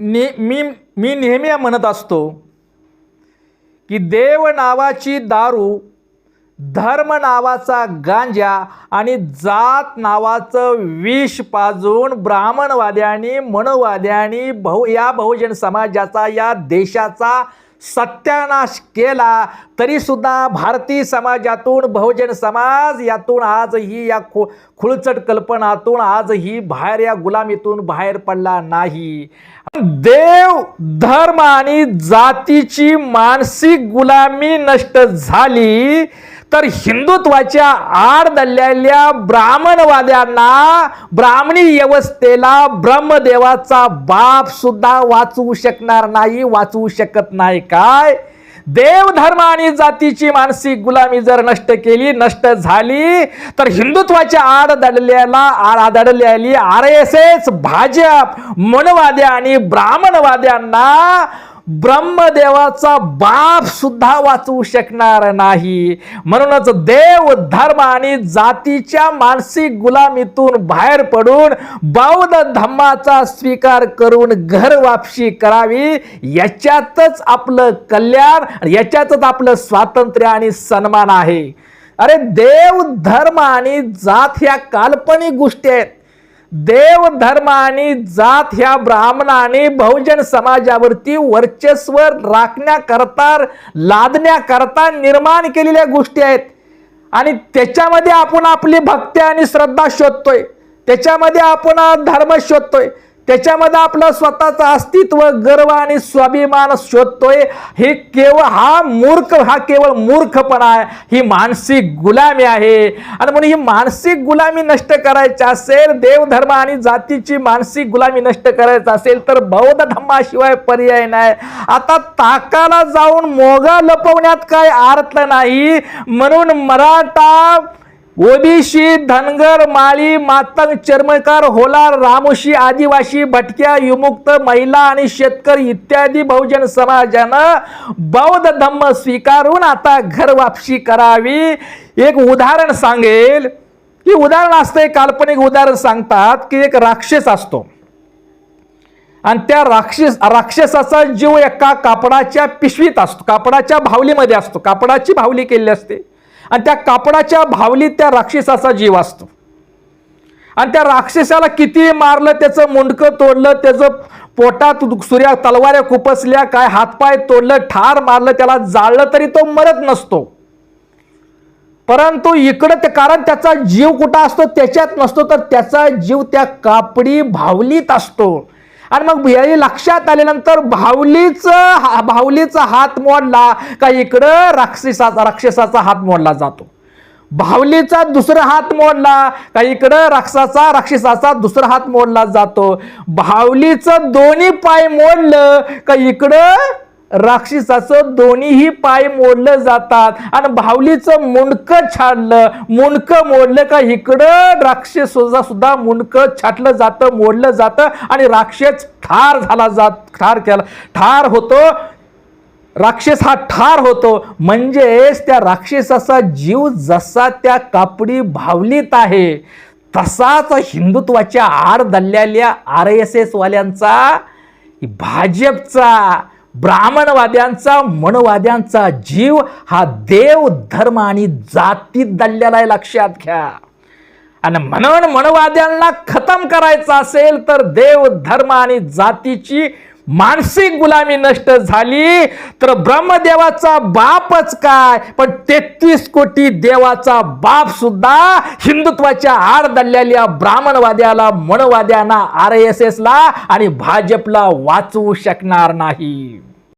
ने मी मी नेहमी म्हणत असतो की देव नावाची दारू धर्म नावाचा गांजा आणि जात नावाचं विष पाजून ब्राह्मणवाद्यांनी मनोवाद्यांनी बहु या बहुजन समाजाचा या देशाचा सत्यानाश केला तरीसुद्धा भारतीय समाजातून बहुजन समाज यातून आजही या खु खुळचट कल्पनातून आजही बाहेर या गुलामीतून बाहेर पडला नाही. देव धर्म आणि जातीची मानसिक गुलामी नष्ट झाली तर हिंदुत्वाच्या आड दल्लेल्या ब्राह्मणवाद्यांना ब्राह्मणी व्यवस्थेला ब्रह्मदेवाचा बाप सुद्धा वाचवू शकणार नाही वाचवू शकत नाही. काय? देवधर्म आणि जातीची मानसिक गुलामी जर नष्ट केली नष्ट झाली तर हिंदुत्वाच्या आड दडलेला आड दडलेली आर एस एस भाजप मनवाद्या आणि ब्राह्मणवाद्यांना ब्रह्मदेवाचा बाप सुद्धा वाचवू शकणार नाही. म्हणूनच देव धर्म आणि जातीच्या मानसिक गुलामीतून बाहेर पडून बौद्ध धम्माचा स्वीकार करून घर वापशी करावी याच्यातच आपलं कल्याण याच्यातच आपलं स्वातंत्र्य आणि सन्मान आहे. अरे देव धर्म आणि जात ह्या काल्पनिक गोष्टी आहेत. देव धर्म आणि जात ह्या ब्राह्मणाने बहुजन समाजावरती वर्चस्व राखण्याकरता लादण्याकरता निर्माण केलेल्या गोष्टी आहेत. आणि त्याच्यामध्ये आपण आपली भक्ती आणि श्रद्धा शोधतोय. त्याच्यामध्ये आपण धर्म शोधतोय. त्याच्यामध्ये आपलं स्वतःचं अस्तित्व गर्व आणि स्वाभिमान शोधतोय. हे केवळ हा मूर्ख हा केवळ मूर्खपणा आहे. ही मानसिक गुलामी आहे. आणि म्हणून ही मानसिक गुलामी नष्ट करायची असेल देवधर्म आणि जातीची मानसिक गुलामी नष्ट करायचं असेल तर बौद्ध धर्माशिवाय पर्याय नाही. आता ताकाला जाऊन मोगा लपवण्यात काय अर्थ नाही? म्हणून मराठा ओबीसी धनगर माळी मातंग चर्मकार होलार रामोशी आदिवासी भटक्या विमुक्त महिला आणि शेतकरी इत्यादी बहुजन समाजानं बौद्ध धम्म स्वीकारून आता घर वापसी करावी. एक उदाहरण सांगेल. की उदाहरण असतं एक काल्पनिक उदाहरण सांगतात की एक राक्षस असतो. आणि त्या राक्षस राक्षसाचा जीव एका कापडाच्या पिशवीत असतो कापडाच्या भावलीमध्ये असतो कापडाची भावली केलेली असते. आणि त्या कापडाच्या भावलीत त्या राक्षसाचा जीव असतो. आणि त्या राक्षसाला किती मारलं त्याचं मुंडकं तोडलं त्याचं पोटात सूर्या तलवाऱ्या खुपसल्या काय हातपाय तोडलं ठार मारलं त्याला जाळलं तरी तो मरत नसतो. परंतु इकडं ते कारण त्याचा जीव कुठं असतो त्याच्यात नसतो तर त्याचा जीव त्या कापडी भावलीत असतो. आणि मग हे लक्षात आल्यानंतर भावलीचं भावलीचा हात मोडला का इकडं राक्षसाचा राक्षसाचा हात मोडला जातो. भावलीचा दुसरा हात मोडला का इकडं राक्षसाचा राक्षसाचा दुसरा हात मोडला जातो. भावलीचं दोन्ही पाय मोडलं का इकडं राक्षसाचं दोन्हीही पाय मोडलं जातात. आणि भावलीचं मुंडकं छाडलं. मुंडकं मोडलं का इकडं राक्षस सुद्धा मुंडकं छाटलं जातं मोडलं जातं. आणि राक्षस ठार झाला जात ठार केला. ठार होतो. राक्षस हा ठार होतो. म्हणजेच त्या राक्षसाचा जीव जसा त्या कापडी भावलीत आहे तसाच हिंदुत्वाच्या आड दल्ल्याल्या आर एस एसवाल्यांचा भाजपचा ब्राह्मणवाद्यांचा मनवाद्यांचा जीव हा देव धर्म आणि जातीत दल्ल्याला आहे लक्षात घ्या. आणि म्हणून मनवाद्यांना खतम करायचं असेल तर देव धर्म आणि जातीची मानसिक गुलामी नष्ट झाली तर ब्रह्मदेवाचा बापच काय? पण तेहतीस कोटी देवाचा बाप सुद्धा हिंदुत्वाच्या आड दल्लेल्या ब्राह्मणवाद्याला मनवाद्यांना आर एस एसला आणि भाजपला वाचवू शकणार नाही.